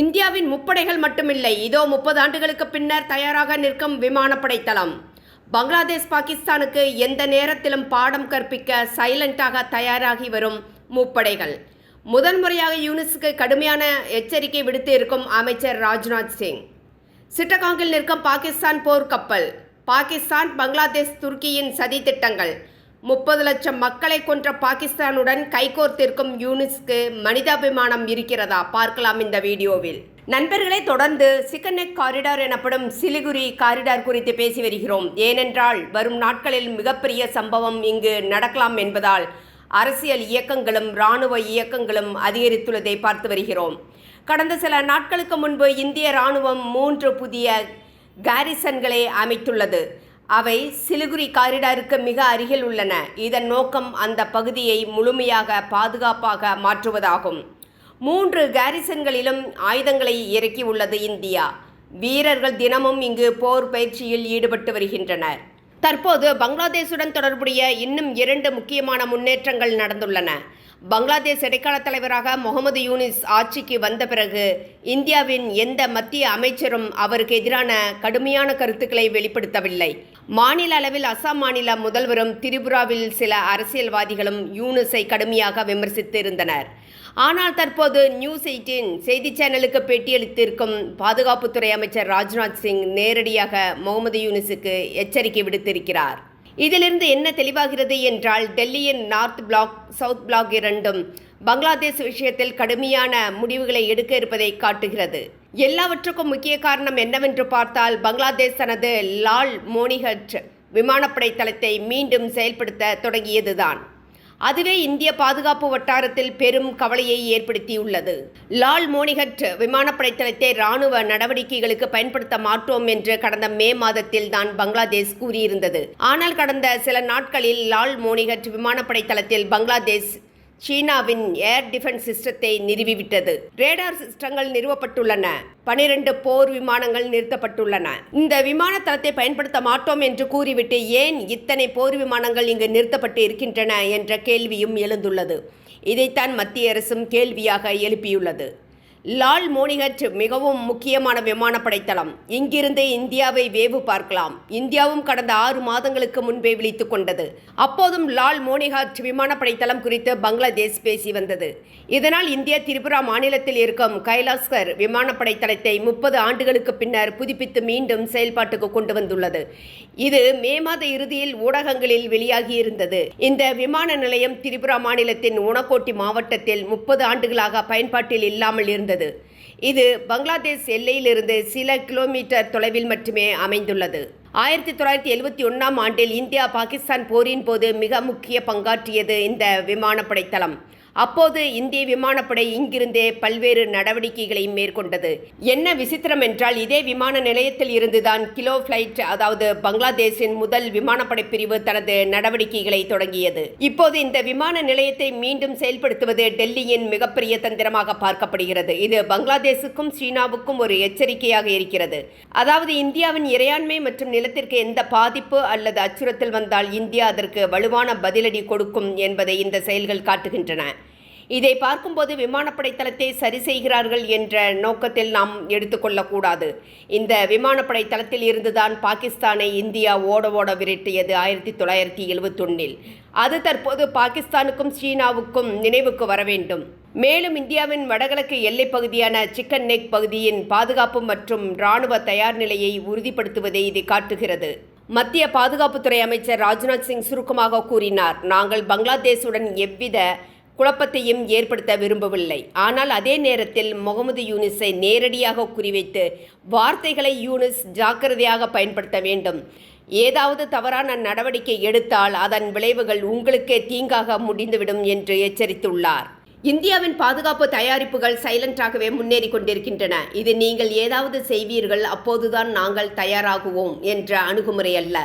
இந்தியாவின் முப்படைகள் மட்டுமில்லை இதோ முப்பது ஆண்டுகளுக்கு பின்னர் தயாராக நிற்கும் விமானப்படை தளம் பங்களாதேஷ் பாகிஸ்தானுக்கு எந்த நேரத்திலும் பாடம் கற்பிக்க சைலண்டாக தயாராகி வரும் முப்படைகள். முதன்முறையாக யூனிஸுக்கு கடுமையான எச்சரிக்கை விடுத்து இருக்கும் அமைச்சர் ராஜ்நாத் சிங். சிட்டகாங்கில் நிற்கும் பாகிஸ்தான் போர்க்கப்பல். பாகிஸ்தான் பங்களாதேஷ் துருக்கியின் சதி திட்டங்கள் முப்பது லட்சம் மக்களை கொன்ற பாகிஸ்தானுடன் கைகோர்த்திருக்கும் யூனிஸ்க்கு மனிதாபிமானம் இருக்கிறதா? பார்க்கலாம் இந்த வீடியோவில். நண்பர்களை தொடர்ந்து சிக்கனெக் காரிடார் எனப்படும் சிலிகுரி காரிடார் குறித்து பேசி வருகிறோம். ஏனென்றால் வரும் நாட்களில் மிகப்பெரிய சம்பவம் இங்கு நடக்கலாம் என்பதால் அரசியல் இயக்கங்களும் இராணுவ இயக்கங்களும் அதிகரித்துள்ளதை பார்த்து வருகிறோம். கடந்த சில நாட்களுக்கு முன்பு இந்திய இராணுவம் மூன்று புதிய காரிசன்களை அமைத்துள்ளது. அவை சிலிகுரி காரிடாருக்கு மிக அருகில் உள்ளன. இதன் நோக்கம் அந்த பகுதியை முழுமையாக பாதுகாப்பாக மாற்றுவதாகும். மூன்று கேரிசன்களிலும் ஆயுதங்களை இறக்கியுள்ளது இந்தியா. வீரர்கள் தினமும் இங்கு போர் பயிற்சியில் ஈடுபட்டு வருகின்றனர். தற்போது பங்களாதேஷுடன் தொடர்புடைய இன்னும் இரண்டு முக்கியமான முன்னேற்றங்கள் நடந்துள்ளன. பங்களாதேஷ் இடைக்கால தலைவராக முகமது யூனிஸ் ஆட்சிக்கு வந்த பிறகு இந்தியாவின் எந்த மத்திய அமைச்சரும் அவருக்கு எதிரான கடுமையான கருத்துக்களை வெளிப்படுத்தவில்லை. மாநில அளவில் அசாம் மாநில முதல்வரும் திரிபுராவில் சில அரசியல்வாதிகளும் யூனிஸை கடுமையாக விமர்சித்து இருந்தனர். ஆனால் தற்போது நியூஸ் எயிட்டின் செய்தி சேனலுக்கு பேட்டியளித்திருக்கும் பாதுகாப்புத்துறை அமைச்சர் ராஜ்நாத் சிங் நேரடியாக முகமது யூனிஸுக்கு எச்சரிக்கை விடுத்திருக்கிறார். இதிலிருந்து என்ன தெளிவாகிறது என்றால் டெல்லியின் நார்த் பிளாக் சவுத் பிளாக் இரண்டும் பங்களாதேஷ் விஷயத்தில் கடுமையான முடிவுகளை எடுக்க இருப்பதை காட்டுகிறது. எல்லாவற்றுக்கும் முக்கிய காரணம் என்னவென்று பார்த்தால் பங்களாதேஷ் தனது லால் மோனிகட் விமானப்படை தளத்தை மீண்டும் செயல்படுத்த தொடங்கியதுதான். அதுவே இந்திய பாதுகாப்பு வட்டாரத்தில் பெரும் கவலையை ஏற்படுத்தியுள்ளது. லால் மோனிகட் விமானப்படை தளத்தை ராணுவ நடவடிக்கைகளுக்கு பயன்படுத்த மாட்டோம் என்று கடந்த மே மாதத்தில் தான் பங்களாதேஷ் கூறியிருந்தது. ஆனால் கடந்த சில நாட்களில் லால் மோனிகட் விமானப்படை தளத்தில் பங்களாதேஷ் சீனாவின் ஏர் டிஃபென்ஸ் சிஸ்டத்தை நிறுவிவிட்டது. ரேடார் சிஸ்டங்கள் நிறுவப்பட்டுள்ளன. பனிரெண்டு போர் விமானங்கள் நிறுத்தப்பட்டுள்ளன. இந்த விமான தளத்தை பயன்படுத்த மாட்டோம் என்று கூறிவிட்டு ஏன் இத்தனை போர் விமானங்கள் இங்கு நிறுத்தப்பட்டு இருக்கின்றன என்ற கேள்வியும் எழுந்துள்ளது. இதைத்தான் மத்திய அரசும் கேள்வியாக எழுப்பியுள்ளது. லால் மோனிகட் மிகவும் முக்கியமான விமானப்படை தளம் இங்கிருந்தே இந்தியாவை வேவு பார்க்கலாம். இந்தியாவும் கடந்த ஆறு மாதங்களுக்கு முன்பே விழித்துக் கொண்டது. அப்போதும் லால் மோனிகாட் விமானப்படை தளம் குறித்து பங்களாதேஷ் பேசி வந்தது. இதனால் இந்தியா திரிபுரா மாநிலத்தில் இருக்கும் கைலாஸ்கர் விமானப்படை தளத்தை முப்பது ஆண்டுகளுக்கு பின்னர் புதுப்பித்து மீண்டும் செயல்பாட்டுக்கு கொண்டு வந்துள்ளது. இது மே மாத இறுதியில் ஊடகங்களில் வெளியாகியிருந்தது இந்த விமான நிலையம் திரிபுரா மாநிலத்தின் உணக்கோட்டி மாவட்டத்தில் முப்பது ஆண்டுகளாக பயன்பாட்டில் இல்லாமல் இருந்தது. இது பங்களாதேஷ் எல்லையிலிருந்து சில கிலோமீட்டர் தொலைவில் மட்டுமே அமைந்துள்ளது. ஆயிரத்தி தொள்ளாயிரத்தி எழுபத்தி ஒன்றாம் ஆண்டில் இந்தியா பாகிஸ்தான் போரின் போது மிக முக்கிய பங்காற்றியது இந்த விமானப்படை தளம் அப்போது இந்திய விமானப்படை இங்கிருந்தே பல்வேறு நடவடிக்கைகளை மேற்கொண்டது. என்ன விசித்திரம் என்றால் இதே விமான நிலையத்தில் இருந்துதான் கிலோ பிளைட் அதாவது பங்களாதேஷின் முதல் விமானப்படை பிரிவு தனது நடவடிக்கைகளை தொடங்கியது. இப்போது இந்த விமான நிலையத்தை மீண்டும் செயல்படுத்துவது டெல்லியின் மிகப்பெரிய தந்திரமாக பார்க்கப்படுகிறது. இது பங்களாதேஷுக்கும் சீனாவுக்கும் ஒரு எச்சரிக்கையாக இருக்கிறது. அதாவது இந்தியாவின் இறையாண்மை மற்றும் நிலத்திற்கு எந்த பாதிப்பு அல்லது அச்சுறுத்தல் வந்தால் இந்தியா அதற்கு வலுவான பதிலடி கொடுக்கும் என்பதை இந்த செயல்கள் காட்டுகின்றன. இதை பார்க்கும்போது விமானப்படை தளத்தை சரி செய்கிறார்கள் என்ற நோக்கத்தில் நாம் எடுத்துக்கொள்ளக்கூடாது. இந்த விமானப்படை தளத்தில் இருந்துதான் பாகிஸ்தானை இந்தியா ஓட ஓட விரட்டியது ஆயிரத்தி தொள்ளாயிரத்தி எழுபத்தொன்னில் அது தற்போது பாகிஸ்தானுக்கும் சீனாவுக்கும் நினைவுக்கு வர வேண்டும். மேலும் இந்தியாவின் வடகிழக்கு எல்லைப் பகுதியான சிக்கன் நெக் பகுதியின் பாதுகாப்பு மற்றும் இராணுவ தயார் நிலையை உறுதிப்படுத்துவதை இது காட்டுகிறது. மத்திய பாதுகாப்புத்துறை அமைச்சர் ராஜ்நாத் சிங் சுருக்கமாக கூறினார். நாங்கள் பங்களாதேஷுடன் எவ்வித குழப்பத்தையும் ஏற்படுத்த விரும்பவில்லை. ஆனால் அதே நேரத்தில் முகமது யூனிஸை நேரடியாக குறிவைத்து வார்த்தைகளை யூனிஸ் ஜாக்கிரதையாக பயன்படுத்த வேண்டும். ஏதாவது தவறான நடவடிக்கை எடுத்தால் அதன் விளைவுகள் உங்களுக்கே தீங்காக முடிந்துவிடும் என்று எச்சரித்துள்ளார். இந்தியாவின் பாதுகாப்பு தயாரிப்புகள் சைலண்டாகவே முன்னேறி கொண்டிருக்கின்றன. இது நீங்கள் ஏதாவது செய்வீர்கள் அப்போதுதான் நாங்கள் தயாராகுவோம் என்ற அணுகுமுறை அல்ல.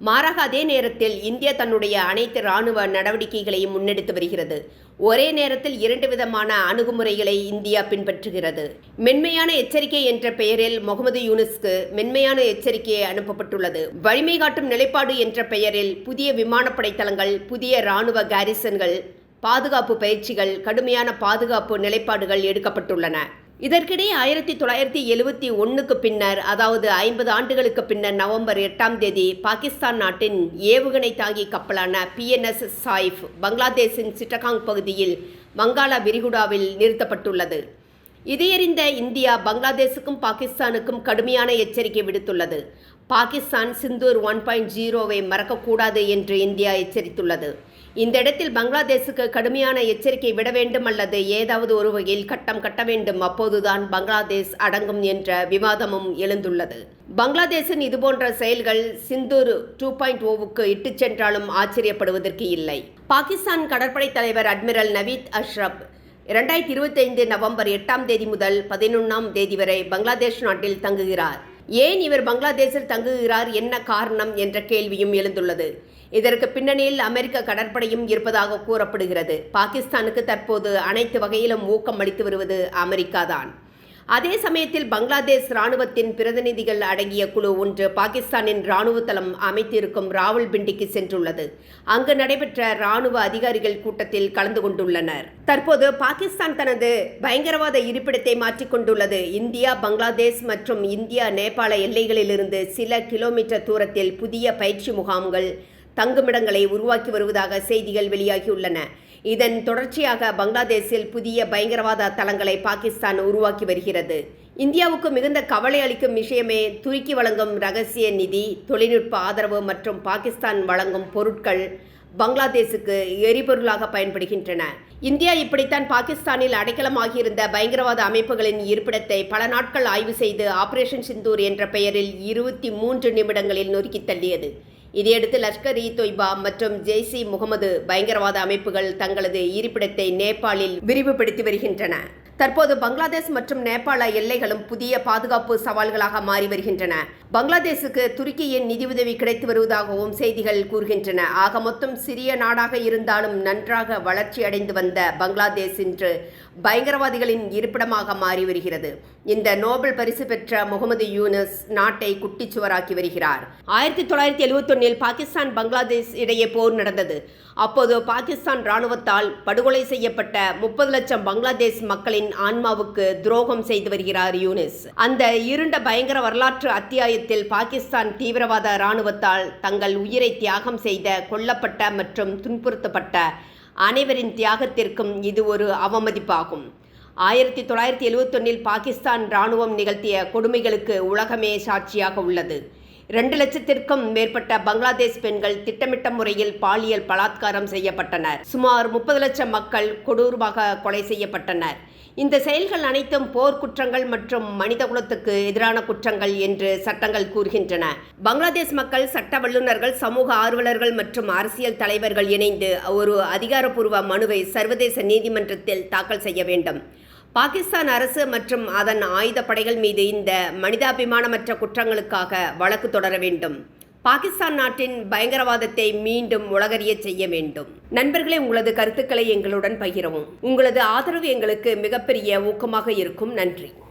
மாறாக அதே நேரத்தில் இந்தியா தன்னுடைய அனைத்து இராணுவ நடவடிக்கைகளையும் முன்னெடுத்து வருகிறது. ஒரே நேரத்தில் இரண்டு விதமான அணுகுமுறைகளை இந்தியா பின்பற்றுகிறது. மென்மையான எச்சரிக்கை என்ற பெயரில் முகமது யூனிஸ்க்கு மென்மையான எச்சரிக்கை அனுப்பப்பட்டுள்ளது. வலிமை காட்டும் நிலைப்பாடு என்ற பெயரில் புதிய விமானப்படை தளங்கள் புதிய இராணுவ காரிசன்கள் பாதுகாப்பு பயிற்சிகள் கடுமையான பாதுகாப்பு நிலைப்பாடுகள் எடுக்கப்பட்டுள்ளன. இதற்கிடையே ஆயிரத்தி தொள்ளாயிரத்தி எழுவத்தி ஒன்றுக்கு பின்னர் அதாவது ஐம்பது ஆண்டுகளுக்கு பின்னர் நவம்பர் எட்டாம் தேதி பாகிஸ்தான் நாட்டின் ஏவுகணை தாங்கி கப்பலான பிஎன்எஸ் சாயிஃப் பங்களாதேஷின் சிட்டகாங் பகுதியில் வங்காள விரிகுடாவில் நிறுத்தப்பட்டுள்ளது. இதையறிந்த இந்தியா பங்களாதேஷுக்கும் பாகிஸ்தானுக்கும் கடுமையான எச்சரிக்கை விடுத்துள்ளது. பாகிஸ்தான் சிந்தூர் ஒன் பாயிண்ட் ஜீரோவை மறக்கக்கூடாது என்று இந்தியா எச்சரித்துள்ளது. இந்த இடத்தில் பங்களாதேஷுக்கு கடுமையான எச்சரிக்கை விட வேண்டும் அல்லது ஏதாவது ஒரு வகையில் கட்டம் கட்ட வேண்டும். அப்போதுதான் பங்களாதேஷ் அடங்கும் என்ற விவாதமும் எழுந்துள்ளது. பங்களாதேஷின் இதுபோன்ற செயல்கள் சிந்தூர் டூ பாயிண்ட் ஓவுக்கு இட்டுச் சென்றாலும் ஆச்சரியப்படுவதற்கு இல்லை. பாகிஸ்தான் கடற்படை தலைவர் அட்மிரல் நவீத் அஷ்ரப் இரண்டாயிரத்தி இருபத்தைந்து நவம்பர் எட்டாம் தேதி முதல் பதினொன்றாம் தேதி வரை பங்களாதேஷ் நாட்டில் தங்குகிறார். ஏன் இவர் பங்களாதேஷில் தங்குகிறார்? என்ன காரணம்? என்ற கேள்வியும் எழுந்துள்ளது. இதற்கு பின்னணியில் அமெரிக்க கடற்படையும் இருப்பதாக கூறப்படுகிறது. பாகிஸ்தானுக்கு தற்போது அனைத்து வகையிலும் ஊக்கம் அளித்து வருவது அமெரிக்கா தான் அதே சமயத்தில் பங்களாதேஷ் ராணுவத்தின் பிரதிநிதிகள் அடங்கிய குழு ஒன்று பாகிஸ்தானின் ராணுவ தளம் அமைத்திருக்கும் ராவல்பிண்டிக்கு சென்றுள்ளது. அங்கு நடைபெற்ற ராணுவ அதிகாரிகள் கூட்டத்தில் கலந்து கொண்டுள்ளனர். தற்போது பாகிஸ்தான் தனது பயங்கரவாத இருப்பிடத்தை மாற்றிக்கொண்டுள்ளது இந்தியா பங்களாதேஷ் மற்றும் இந்தியா நேபாள எல்லைகளிலிருந்து சில கிலோமீட்டர் தூரத்தில் புதிய பயிற்சி முகாம்கள் தங்குமிடங்களை உருவாக்கி வருவதாக செய்திகள் வெளியாகியுள்ளன. இதன் தொடர்ச்சியாக பங்களாதேஷில் புதிய பயங்கரவாத தளங்களை பாகிஸ்தான் உருவாக்கி வருகிறது. இந்தியாவுக்கு மிகுந்த கவலை அளிக்கும் விஷயமே துருக்கி வழங்கும் ரகசிய நிதி தொழில்நுட்ப ஆதரவு மற்றும் பாகிஸ்தான் வழங்கும் பொருட்கள் பங்களாதேஷுக்கு எரிபொருளாக பயன்படுகின்றன. இந்தியா இப்படித்தான் பாகிஸ்தானில் அடைக்கலமாகியிருந்த பயங்கரவாத அமைப்புகளின் இருப்பிடத்தை பல நாட்கள் ஆய்வு செய்து ஆபரேஷன் சிந்தூர் என்ற பெயரில் இருபத்தி மூன்று நிமிடங்களில் நொறுக்கி தள்ளியது. இதையடுத்து லஷ்கர் இ தொய்பா மற்றும் ஜெய்சி முகமது பயங்கரவாத அமைப்புகள் தங்களது இருப்பிடத்தை நேபாளில் விரிவுபடுத்தி வருகின்றன. தற்போது பங்களாதேஷ் மற்றும் நேபாள எல்லைகளும் புதிய பாதுகாப்பு சவால்களாக மாறி வருகின்றன. பங்களாதேஷுக்கு துருக்கியின் நிதியுதவி கிடைத்து வருவதாகவும் செய்திகள் கூறுகின்றன. ஆக மொத்தம் சிறிய நாடாக இருந்தாலும் நன்றாக வளர்ச்சி அடைந்து வந்த பங்களாதேஷ் இன்று பயங்கரவாதிகளின் இருப்பிடமாக மாறி வருகிறது. இந்த நோபல் பரிசு பெற்ற முகமது யூனஸ் நாட்டை குட்டிச்சுவராக்கி வருகிறார். ஆயிரத்தி தொள்ளாயிரத்தி எழுபத்தொன்னில் பாகிஸ்தான் பங்களாதேஷ் இடையே போர் நடந்தது. அப்போது பாகிஸ்தான் ராணுவத்தால் படுகொலை செய்யப்பட்ட முப்பது லட்சம் பங்களாதேஷ் மக்களின் ஆன்மாவுக்கு துரோகம் செய்து வருகிறார் யூனிஸ். அந்த இருண்ட பயங்கர வரலாற்று அத்தியாய அத்தியாயத்தில் பாகிஸ்தான் தீவிரவாத ராணுவத்தால் தங்கள் உயிரை தியாகம் செய்த கொல்லப்பட்ட மற்றும் துன்புறுத்தப்பட்ட அனைவரின் தியாகத்திற்கும் இது ஒரு அவமதிப்பாகும். ஆயிரத்தி தொள்ளாயிரத்தி எழுவத்தொன்னில் பாகிஸ்தான் இராணுவம் நிகழ்த்திய கொடுமைகளுக்கு உலகமே சாட்சியாக உள்ளது. இரண்டு லட்சத்திற்கும் மேற்பட்ட பங்களாதேஷ் பெண்கள் திட்டமிட்ட முறையில் பாலியல் பலாத்காரம் செய்யப்பட்டனர். சுமார் முப்பது லட்சம் மக்கள் கொடூரமாக கொலை செய்யப்பட்டனர். இந்த செயல்கள் அனைத்தும் போர்க்குற்றங்கள் குற்றங்கள் மற்றும் மனிதகுலத்துக்கு எதிரான குற்றங்கள் என்று சட்டங்கள் கூறுகின்றன. பங்களாதேஷ் மக்கள் சட்ட வல்லுநர்கள் சமூக ஆர்வலர்கள் மற்றும் அரசியல் தலைவர்கள் இணைந்து ஒரு அதிகாரப்பூர்வ மனுவை சர்வதேச நீதிமன்றத்தில் தாக்கல் செய்ய வேண்டும். பாகிஸ்தான் அரசு மற்றும் அதன் ஆயுதப்படைகள் மீது இந்த மனிதாபிமானமற்ற குற்றங்களுக்காக வழக்கு தொடர வேண்டும். பாகிஸ்தான் நாட்டின் பயங்கரவாதத்தை மீண்டும் உலகறிய செய்ய வேண்டும். நண்பர்களே உங்களது கருத்துக்களை எங்களுடன் பகிரவும். உங்களது ஆதரவு எங்களுக்கு மிகப்பெரிய ஊக்கமாக இருக்கும். நன்றி.